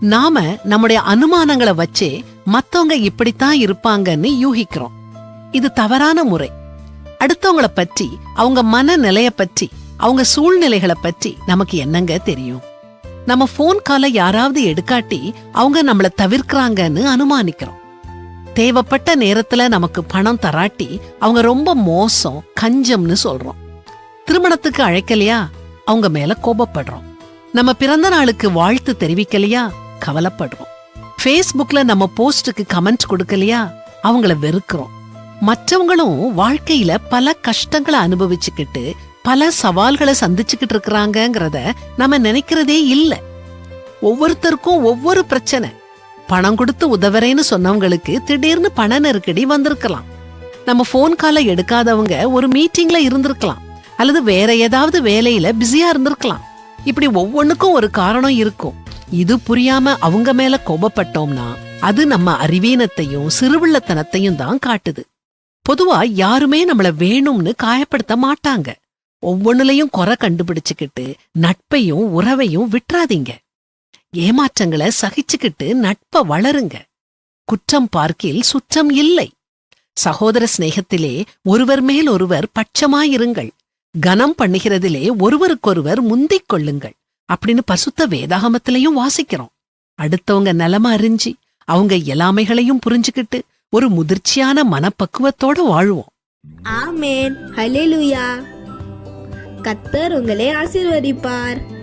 நாம நம்முடைய அனுமானங்களை வச்சே மத்தவங்க இப்படித்தான் இருப்பாங்கன்னு யூகிக்கிறோம். இது தவறான முறை. அடுத்தவங்கள பற்றி அவங்க மனநிலைய பற்றி அவங்க சூழ்நிலைகளை பற்றி நமக்கு என்னங்க தெரியும்? நம்ம போன் காலை யாராவது எடுக்காட்டி அவங்க நம்மள தவிர்க்கிறாங்கன்னு அனுமானிக்கிறோம். தேவைப்பட்ட நேரத்துல நமக்கு பணம் தராட்டி அவங்க ரொம்ப மோசம் கஞ்சம்னு சொல்றோம். திருமணத்துக்கு அழைக்கலையா? அவங்க மேல கோபப்படுறோம். நம்ம பிறந்த நாளுக்கு வாழ்த்து தெரிவிக்கலையா? கவலைப்படுறோம். ஃபேஸ்புக்ல நம்ம போஸ்டுக்கு கமெண்ட் கொடுக்கலையா? அவங்கள வெறுக்கிறோம். மற்றவங்களும் வாழ்க்கையில பல கஷ்டங்களை அனுபவிச்சுக்கிட்டு பல சவால்களை சந்திச்சுக்கிட்டு இருக்கிறாங்கிறத நம்ம நினைக்கிறதே இல்ல. ஒவ்வொருத்தருக்கும் ஒவ்வொரு பிரச்சனை. பணம் கொடுத்து உதவுறேன்னு சொன்னவங்களுக்கு திடீர்னு பண நெருக்கடி வந்திருக்கலாம். நம்ம ஃபோன் காலை எடுக்காதவங்க ஒரு மீட்டிங்ல இருந்திருக்கலாம். அல்லது வேற ஏதாவது வேலையில பிஸியா இருந்திருக்கலாம். இப்படி ஒவ்வொன்னுக்கும் ஒரு காரணம் இருக்கும். இது புரியாம அவங்க மேல கோபப்பட்டோம்னா அது நம்ம அறிவீனத்தையும் சிறுவிள்ளத்தனத்தையும் தான் காட்டுது. பொதுவா யாருமே நம்மள வேணும்னு காயப்படுத்த மாட்டாங்க. ஒவ்வொன்னுலயும் குறை கண்டுபிடிச்சுக்கிட்டு நட்பையும் உறவையும் விட்டுறாதீங்க. ஏமாற்றங்களை சகிச்சுக்கிட்டு நட்ப வளருங்க. குற்றம் பார்க்கில் சுற்றம் இல்லை. சகோதர சிநேகத்திலே ஒருவர் மேல் ஒருவர் பட்சமாயிருங்கள். கனம் பண்ணுகிறதிலே ஒருவருக்கொருவர் முந்திக் கொள்ளுங்கள். அப்படின்னு பசுத்த வேதாகமத்திலையும் வாசிக்கிறோம். அடுத்தவங்க நிலம அறிஞ்சு அவங்க எல்லாமைகளையும் புரிஞ்சுக்கிட்டு ஒரு முதிர்ச்சியான மனப்பக்குவத்தோட வாழ்வோம். ஆமேன். ஹalleluya. கத்தர் உங்களே ஆசீர்வதிப்பார்.